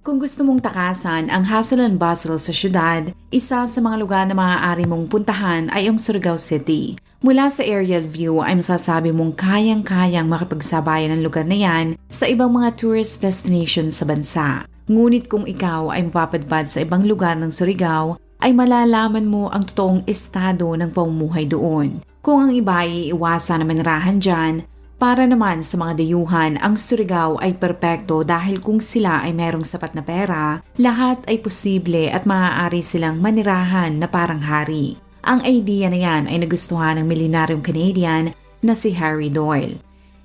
Kung gusto mong takasan ang hustle and bustle sa syudad, isa sa mga lugar na maaari mong puntahan ay ang Surigao City. Mula sa aerial view ay masasabi mong kayang-kayang makipagsabayan ang lugar na yan sa ibang mga tourist destinations sa bansa. Ngunit kung ikaw ay mapapadpad sa ibang lugar ng Surigao, ay malalaman mo ang totoong estado ng pamumuhay doon. Kung ang iba ay iwasan na manirahan dyan, para naman sa mga dayuhan, ang Surigao ay perpekto dahil kung sila ay merong sapat na pera, lahat ay posible at maaari silang manirahan na parang hari. Ang idea na yan ay nagustuhan ng milyonaryong Canadian na si Harry Doyle.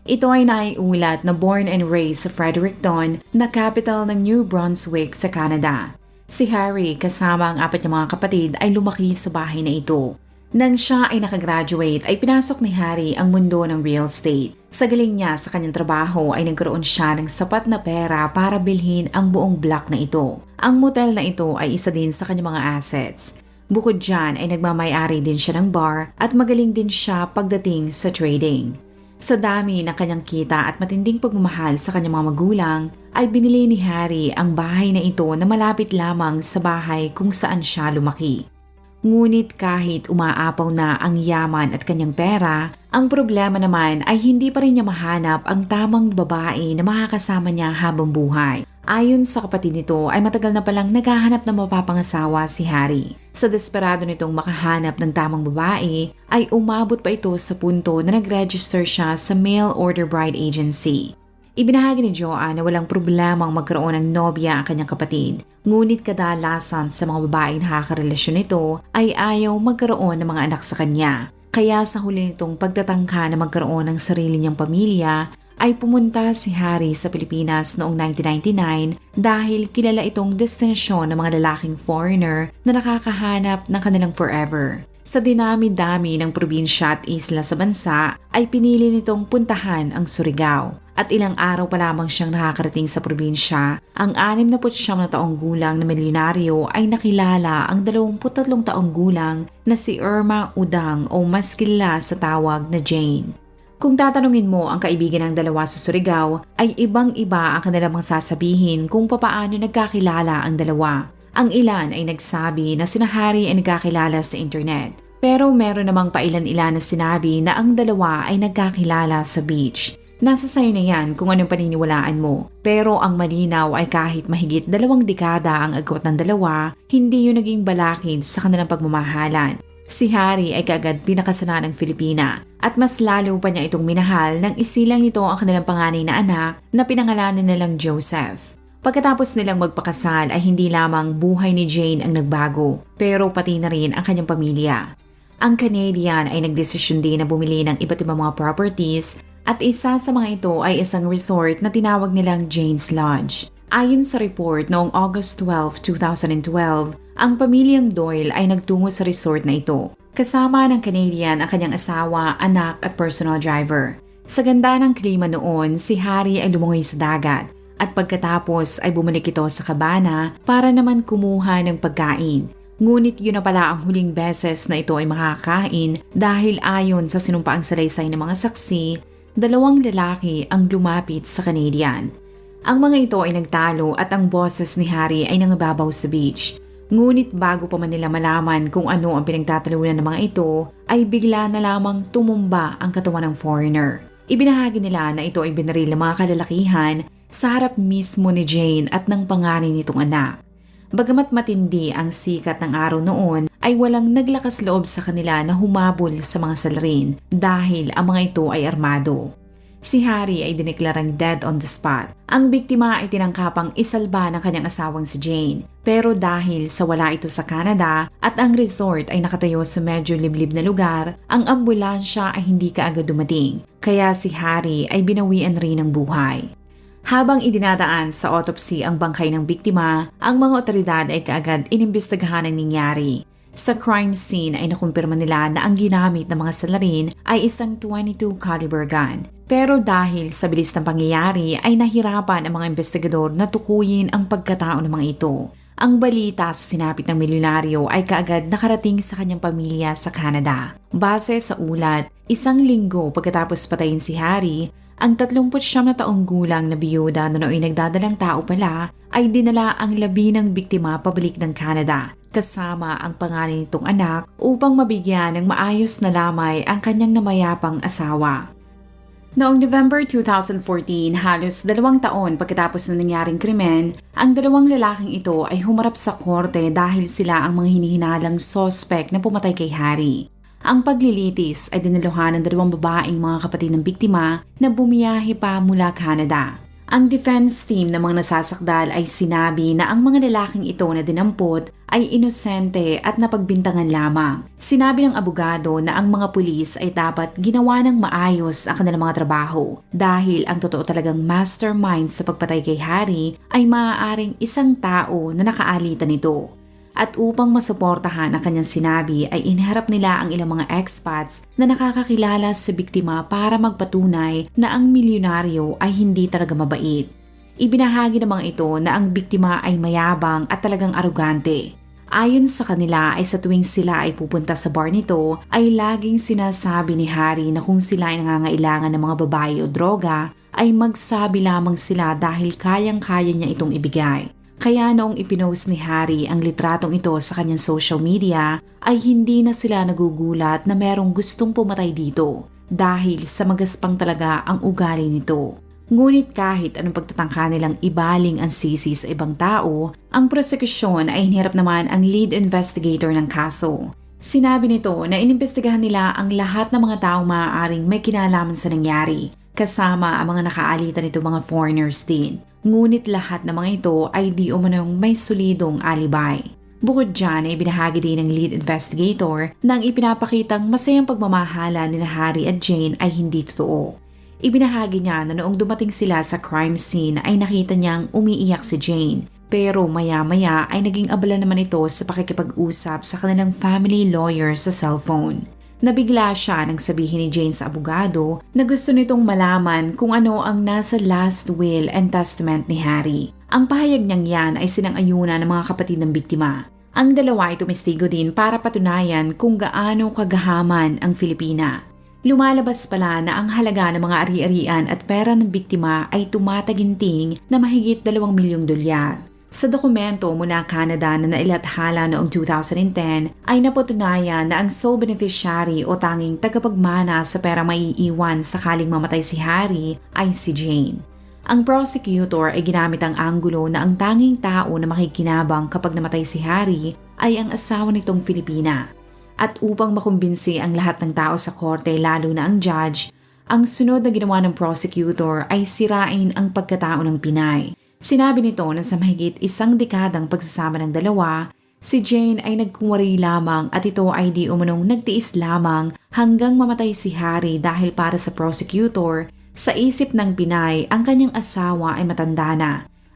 Ito ay naiulat na born and raised sa Fredericton na capital ng New Brunswick sa Canada. Si Harry kasama ang apat niyang mga kapatid ay lumaki sa bahay na ito. Nang siya ay nakagraduate ay pinasok ni Harry ang mundo ng real estate. Sa galing niya sa kanyang trabaho ay nagkaroon siya ng sapat na pera para bilhin ang buong block na ito. Ang motel na ito ay isa din sa kanyang mga assets. Bukod dyan ay nagmamayari din siya ng bar at magaling din siya pagdating sa trading. Sa dami ng kanyang kita at matinding pagmamahal sa kanyang mga magulang, ay binili ni Harry ang bahay na ito na malapit lamang sa bahay kung saan siya lumaki. Ngunit kahit umaapaw na ang yaman at kanyang pera, ang problema naman ay hindi pa rin niya mahanap ang tamang babae na makakasama niya habang buhay. Ayon sa kapatid nito ay matagal na palang naghahanap ng mapapangasawa si Harry. Sa desperado nitong makahanap ng tamang babae, ay umabot pa ito sa punto na nag-register siya sa Mail Order Bride Agency. Ibinahagi ni Joanne na walang problemang magkaroon ng nobya ang kanyang kapatid. Ngunit kadalasan sa mga babaeng nakakarelasyon nito ay ayaw magkaroon ng mga anak sa kanya. Kaya sa huli nitong pagtatangka na magkaroon ng sarili niyang pamilya, ay pumunta si Harry sa Pilipinas noong 1999 dahil kilala itong destinasyon ng mga lalaking foreigner na nakakahanap ng kanilang forever. Sa dinami-dami ng probinsya at isla sa bansa ay pinili nitong puntahan ang Surigao at ilang araw pa lamang siyang nakakarating sa probinsya, ang 69 na taong gulang na milyonaryo ay nakilala ang 23 taong gulang na si Irma Udang o mas kilala sa tawag na Jane. Kung tatanungin mo ang kaibigan ng dalawa sa Surigao, ay ibang-iba ang kanilang sasabihin kung papaano nagkakilala ang dalawa. Ang ilan ay nagsabi na sinahari ay nagkakilala sa internet. Pero meron namang pailan-ilan na sinabi na ang dalawa ay nagkakilala sa beach. Nasa sayo na yan kung anong paniniwalaan mo. Pero ang malinaw ay kahit mahigit dalawang dekada ang agwat ng dalawa, hindi yun naging balakid sa kanilang pagmamahalan. Si Harry ay kaagad pinakasana ng Filipina at mas lalo pa niya itong minahal nang isilang nito ang kanilang panganay na anak na pinangalanan nilang Joseph. Pagkatapos nilang magpakasal ay hindi lamang buhay ni Jane ang nagbago, pero pati na rin ang kanyang pamilya. Ang Canadian ay nagdesisyon din na bumili ng iba't ibang mga properties at isa sa mga ito ay isang resort na tinawag nilang Jane's Lodge. Ayon sa report noong August 12, 2012, ang pamilyang Doyle ay nagtungo sa resort na ito. Kasama ng Canadian ang kanyang asawa, anak at personal driver. Sa ganda ng klima noon, si Harry ay lumungoy sa dagat at pagkatapos ay bumalik ito sa kabana para naman kumuha ng pagkain. Ngunit yun na pala ang huling beses na ito ay makakain dahil ayon sa sinumpaang salaysay ng mga saksi, dalawang lalaki ang lumapit sa Canadian. Ang mga ito ay nagtalo at ang boses ni Harry ay nangababaw sa beach. Ngunit bago pa man nila malaman kung ano ang pinagtatalunan ng mga ito, ay bigla na lamang tumumba ang katawan ng foreigner. Ibinahagi nila na ito ay binaril ng mga kalalakihan sa harap mismo ni Jane at ng panganay nitong anak. Bagamat matindi ang sikat ng araw noon, ay walang naglakas loob sa kanila na humabol sa mga salarin dahil ang mga ito ay armado. Si Harry ay dineklarang dead on the spot. Ang biktima ay tinangkapang isalba ng kanyang asawang si Jane. Pero dahil sa wala ito sa Canada at ang resort ay nakatayo sa medyo liblib na lugar, ang ambulansya ay hindi kaagad dumating. Kaya si Harry ay binawian rin ng buhay. Habang idinadaan sa autopsy ang bangkay ng biktima, ang mga otoridad ay kaagad inimbestigahan ang nangyari. Sa crime scene ay nakumpirma nila na ang ginamit ng mga salarin ay isang 22 caliber gun. Pero dahil sa bilis ng pangyayari ay nahirapan ang mga investigador na tukuyin ang pagkatao ng mga ito. Ang balita sa sinapit ng milyonaryo ay kaagad nakarating sa kanyang pamilya sa Canada. Base sa ulat, isang linggo pagkatapos patayin si Harry, ang 39 na taong gulang na biyuda na nooy nagdadalang tao pala ay dinala ang labi ng biktima pabalik ng Canada kasama ang pangalan nitong anak upang mabigyan ng maayos na lamay ang kanyang namayapang asawa. Noong November 2014, halos dalawang taon pagkatapos ng nangyaring krimen, ang dalawang lalaking ito ay humarap sa korte dahil sila ang mga hinihinalang sospek na pumatay kay Harry. Ang paglilitis ay dinaluhan ng dalawang babaeng mga kapatid ng biktima na bumiyahe pa mula Canada. Ang defense team ng mga nasasakdal ay sinabi na ang mga lalaking ito na dinampot ay inosente at napagbintangan lamang. Sinabi ng abogado na ang mga pulis ay dapat ginawa ng maayos ang kanilang mga trabaho dahil ang totoo talagang mastermind sa pagpatay kay Harry ay maaaring isang tao na nakaalitan nito at upang masuportahan ang kanyang sinabi ay inharap nila ang ilang mga expats na nakakakilala sa biktima para magpatunay na ang milyonaryo ay hindi talaga mabait. Ibinahagi ng mga ito na ang biktima ay mayabang at talagang arugante. Ayon sa kanila ay sa tuwing sila ay pupunta sa bar nito ay laging sinasabi ni Harry na kung sila ay nangangailangan ng mga babae o droga ay magsabi lamang sila dahil kayang-kaya niya itong ibigay. Kaya noong ipinost ni Harry ang litratong ito sa kanyang social media ay hindi na sila nagugulat na merong gustong pumatay dito dahil sa magaspang talaga ang ugali nito. Ngunit kahit anong pagtatangka nilang ibaling ang sisi sa ibang tao, ang prosekusyon ay hinirap naman ang lead investigator ng kaso. Sinabi nito na inimbestigahan nila ang lahat ng mga taong maaaring may kinalaman sa nangyari, kasama ang mga nakaalitan nito mga foreigners din. Ngunit lahat ng mga ito ay di umanong may solidong alibay. Bukod dyan ay binahagi din ng lead investigator na ang ipinapakitang masayang pagmamahala ni Harry at Jane ay hindi totoo. Ibinahagi niya na noong dumating sila sa crime scene ay nakita niyang umiiyak si Jane pero maya-maya ay naging abala naman ito sa pakikipag-usap sa kanilang family lawyer sa cellphone. Nabigla siya nang sabihin ni Jane sa abogado na gusto nitong malaman kung ano ang nasa last will and testament ni Harry. Ang pahayag niyang yan ay sinang-ayunan ng mga kapatid ng biktima. Ang dalawa ay tumestigo din para patunayan kung gaano kagahaman ang Filipina. Lumalabas pala na ang halaga ng mga ari-arian at pera ng biktima ay tumataginting na mahigit 2 milyong dolyar. Sa dokumento mula Canada na nailathala noong 2010 ay napatunayan na ang sole beneficiary o tanging tagapagmana sa pera maiiwan sakaling mamatay si Harry ay si Jane. Ang prosecutor ay ginamit ang anggulo na ang tanging tao na makikinabang kapag namatay si Harry ay ang asawa nitong Filipina. At upang makumbinsi ang lahat ng tao sa korte lalo na ang judge, ang sunod na ginawa ng prosecutor ay sirain ang pagkatao ng Pinay Sinabi nito na sa mahigit isang dekadang pagsasama ng dalawa, si Jane ay nagkumwari lamang at ito ay di umunong nagtiis lamang hanggang mamatay si Harry dahil para sa prosecutor, sa isip ng Pinay ang kanyang asawa ay matanda na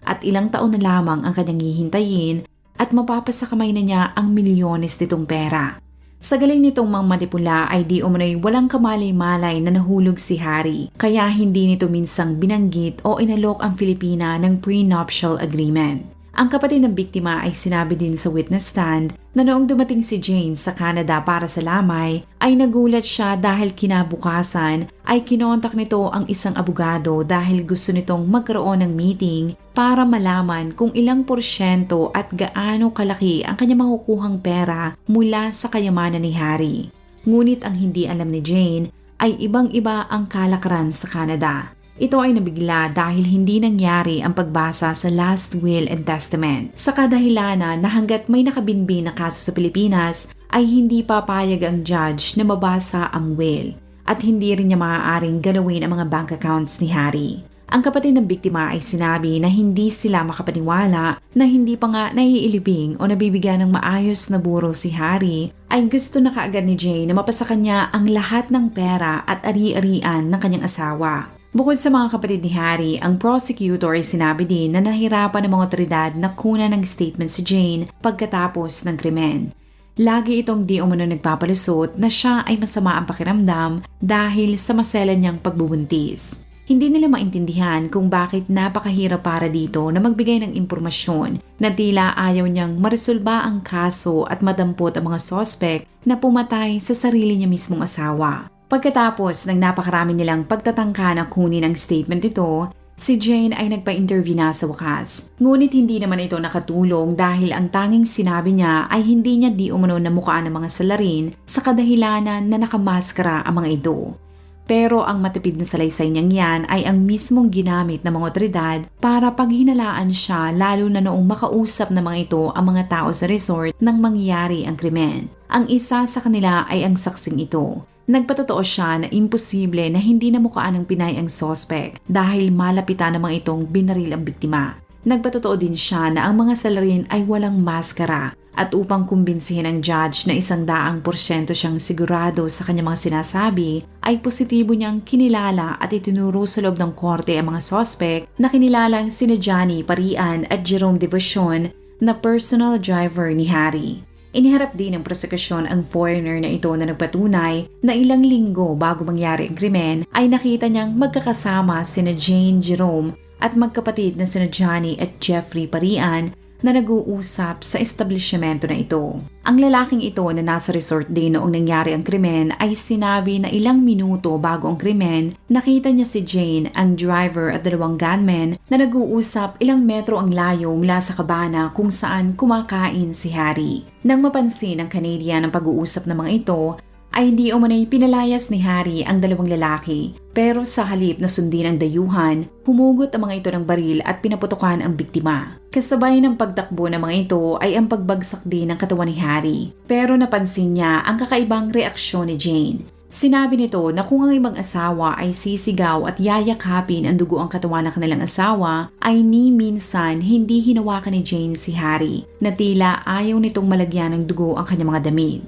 at ilang taon na lamang ang kanyang hihintayin at mapapasakamay na niya ang milyones nitong pera. Sa galing nitong mang manipula ay di umano'y walang kamalay-malay na nahulog si Harry kaya hindi nito minsang binanggit o inalok ang Filipina ng prenuptial agreement. Ang kapatid ng biktima ay sinabi din sa witness stand na noong dumating si Jane sa Canada para sa lamay ay nagulat siya dahil kinabukasan ay kinontak nito ang isang abogado dahil gusto nitong magkaroon ng meeting para malaman kung ilang porsyento at gaano kalaki ang kanya makukuhang pera mula sa kayamanan ni Harry. Ngunit ang hindi alam ni Jane ay ibang-iba ang kalakaran sa Canada. Ito ay nabigla dahil hindi nangyari ang pagbasa sa last will and testament. Sa kadahilanan na hanggat may nakabinbin na kaso sa Pilipinas ay hindi papayag ang judge na mabasa ang will at hindi rin niya maaaring galawin ang mga bank accounts ni Harry. Ang kapatid ng biktima ay sinabi na hindi sila makapaniwala na hindi pa nga naiilibing o nabibigyan ng maayos na burol si Harry ay gusto na kaagad ni Jay na mapasa kanya ang lahat ng pera at ari-arian ng kanyang asawa. Bukod sa mga kapatid ni Harry, ang prosecutor ay sinabi din na nahirapan ng mga otoridad na kunan ng statement si Jane pagkatapos ng krimen. Lagi itong di umano nagpapalusot na siya ay masama ang pakiramdam dahil sa maselan niyang pagbubuntis. Hindi nila maintindihan kung bakit napakahirap para dito na magbigay ng impormasyon na tila ayaw niyang maresolba ang kaso at madampot ang mga sospek na pumatay sa sarili niya mismong asawa. Pagkatapos ng napakarami nilang pagtatangka na kunin ang statement ito, si Jane ay nagpa-interview na sa wakas. Ngunit hindi naman ito nakatulong dahil ang tanging sinabi niya ay hindi niya di umano na mukha ng mga salarin sa kadahilanan na nakamaskara ang mga ito. Pero ang matipid na salaysay niyang yan ay ang mismong ginamit ng mga otoridad para paghinalaan siya lalo na noong makausap ng mga ito ang mga tao sa resort nang mangyari ang krimen. Ang isa sa kanila ay ang saksing ito. Nagpatotoo siya na imposible na hindi namukhaan ng Pinay ang sospek dahil malapitan ng mga itong binaril ang biktima. Nagpatotoo din siya na ang mga salarin ay walang maskara at upang kumbinsihin ang judge na isang daang porsyento siyang sigurado sa kanyang mga sinasabi, ay positibo niyang kinilala at itinuro sa loob ng korte ang mga sospek na kinilalang sina Johnny Parian at Jerome Devotion na personal driver ni Harry. Iniharap din ng prosekusyon ang foreigner na ito na nagpatunay na ilang linggo bago mangyari ang krimen ay nakita niyang magkakasama sina Jane Jerome at magkapatid na sina Johnny at Jeffrey Parian na nag-uusap sa establishmento na ito. Ang lalaking ito na nasa resort din noong nangyari ang krimen ay sinabi na ilang minuto bago ang krimen, nakita niya si Jane, ang driver at dalawang gunmen na nag-uusap ilang metro ang layo mula sa kabana kung saan kumakain si Harry. Nang mapansin ng Canadian ang pag-uusap ng mga ito, ay hindi umanay pinalayas ni Harry ang dalawang lalaki. Pero sa halip na sundin ang dayuhan, humugot ang mga ito ng baril at pinaputukan ang biktima. Kasabay ng pagtakbo ng mga ito ay ang pagbagsak din ng katawan ni Harry. Pero napansin niya ang kakaibang reaksyon ni Jane. Sinabi nito na kung ang ibang asawa ay sisigaw at yayakapin ang dugo ang katawan ng kanilang asawa, ay ni minsan hindi hinawakan ni Jane si Harry na tila ayaw nitong malagyan ng dugo ang kanyang mga damit.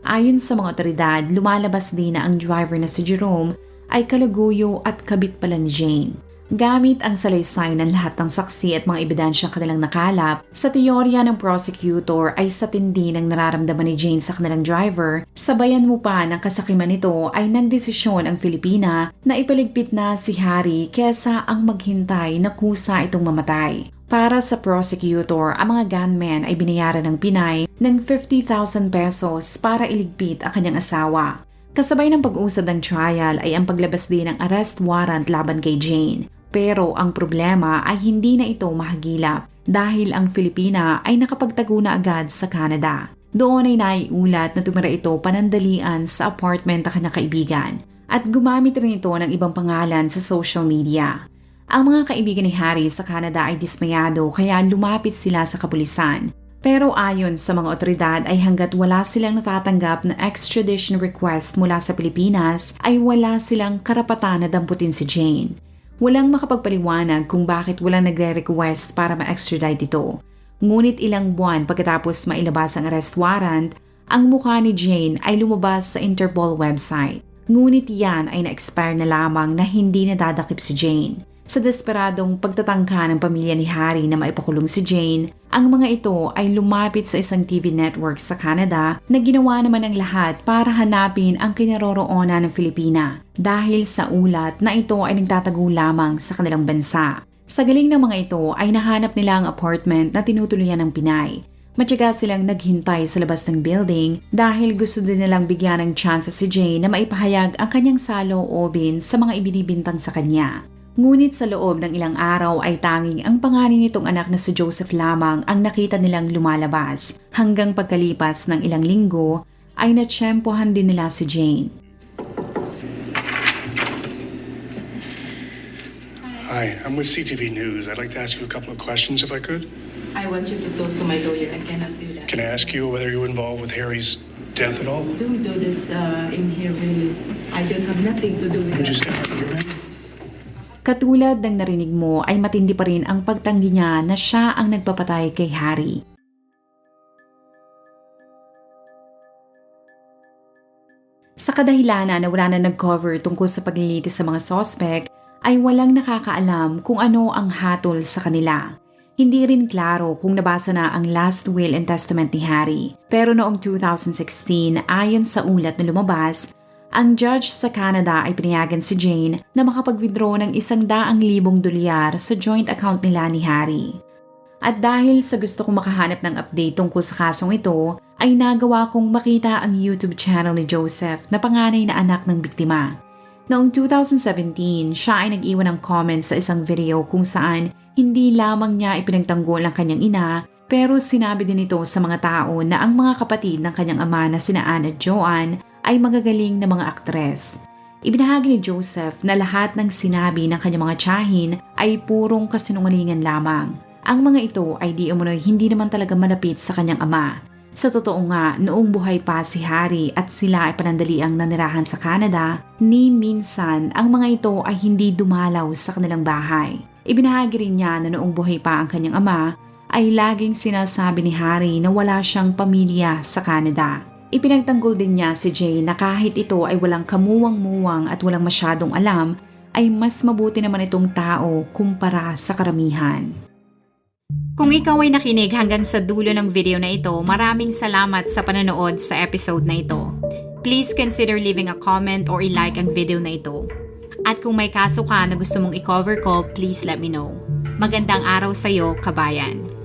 Ayon sa mga otoridad, lumalabas din na ang driver na si Jerome ay kalaguyo at kabit pala ni Jane. Gamit ang salaysay ng lahat ng saksi at mga ebidensyang kanilang nakalap, sa teorya ng prosecutor ay sa tindi ng nararamdaman ni Jane sa kanilang driver, sabayan mo pa ng kasakiman nito ay nagdesisyon ang Filipina na ipaligpit na si Harry kesa ang maghintay na kusa itong mamatay. Para sa prosecutor, ang mga gunmen ay binayaran ng Pinay ng 50,000 pesos para iligpit ang kanyang asawa. Kasabay ng pag-usad ng trial ay ang paglabas din ng arrest warrant laban kay Jane. Pero ang problema ay hindi na ito mahagilap dahil ang Filipina ay nakapagtago na agad sa Canada. Doon ay naiulat na tumira ito panandalian sa apartment ng kanyang kaibigan at gumamit rin ito ng ibang pangalan sa social media. Ang mga kaibigan ni Harry sa Canada ay dismayado kaya lumapit sila sa kapulisan. Pero ayon sa mga otoridad ay hanggat wala silang natatanggap na extradition request mula sa Pilipinas ay wala silang karapatan na damputin si Jane. Walang makapagpaliwanag kung bakit wala nagre-request para ma-extradite ito. Ngunit ilang buwan pagkatapos mailabas ang arrest warrant, ang mukha ni Jane ay lumabas sa Interpol website. Ngunit yan ay na-expire na lamang na hindi nadadakip si Jane. Sa desperadong pagtatangka ng pamilya ni Harry na maipakulong si Jane, ang mga ito ay lumapit sa isang TV network sa Canada na ginawa naman ang lahat para hanapin ang kinaroroonan ng Filipina dahil sa ulat na ito ay nagtatago lamang sa kanilang bansa. Sa galing ng mga ito ay nahanap nila ang apartment na tinutuluyan ng Pinay. Matyaga silang naghintay sa labas ng building dahil gusto din nilang bigyan ng chance si Jane na maipahayag ang kanyang salo-obin sa mga ibinibintang sa kanya. Ngunit sa loob ng ilang araw ay tanging ang pangalan nitong anak na si Joseph lamang ang nakita nilang lumalabas. Hanggang pagkalipas ng ilang linggo ay natsyempohan din nila si Jane. Hi, I'm with CTV News. I'd like to ask you a couple of questions if I could. I want you to talk to my lawyer. I cannot do that. Can I ask you whether you're involved with Harry's death at all? Don't do this uh, in here, really. I don't have nothing to do with Would you step up here, ma'am? Katulad ng narinig mo ay matindi pa rin ang pagtanggi niya na siya ang nagpapatay kay Harry. Sa kadahilanan na wala na nag-cover tungkol sa paglilitis sa mga sospek, ay walang nakakaalam kung ano ang hatol sa kanila. Hindi rin klaro kung nabasa na ang last will and testament ni Harry. Pero noong 2016, ayon sa ulat na lumabas, ang judge sa Canada ay pinayagan si Jane na makapag-withdraw ng isang daang libong dolyar sa joint account nila ni Harry. At dahil sa gusto kong makahanap ng update tungkol sa kasong ito, ay nagawa kong makita ang YouTube channel ni Joseph na panganay na anak ng biktima. Noong 2017, siya ay nag-iwan ng comment sa isang video kung saan hindi lamang niya ipinagtanggol ang kanyang ina, pero sinabi din ito sa mga tao na ang mga kapatid ng kanyang ama na sina Anne at Joanne ay magagaling na mga aktres. Ibinahagi ni Joseph na lahat ng sinabi ng kanyang mga tiyahin ay purong kasinungalingan lamang. Ang mga ito ay di umunoy hindi naman talaga malapit sa kanyang ama. Sa totoo nga, noong buhay pa si Harry at sila ay panandaliang nanirahan sa Canada, ni minsan ang mga ito ay hindi dumalaw sa kanilang bahay. Ibinahagi rin niya na noong buhay pa ang kanyang ama, ay laging sinasabi ni Harry na wala siyang pamilya sa Canada. Ipinagtanggol din niya si Jane na kahit ito ay walang kamuwang-muwang at walang masyadong alam, ay mas mabuti naman itong tao kumpara sa karamihan. Kung ikaw ay nakinig hanggang sa dulo ng video na ito, maraming salamat sa panonood sa episode na ito. Please consider leaving a comment or i-like ang video na ito. At kung may kaso ka na gusto mong i-cover ko, please let me know. Magandang araw sa'yo, kabayan.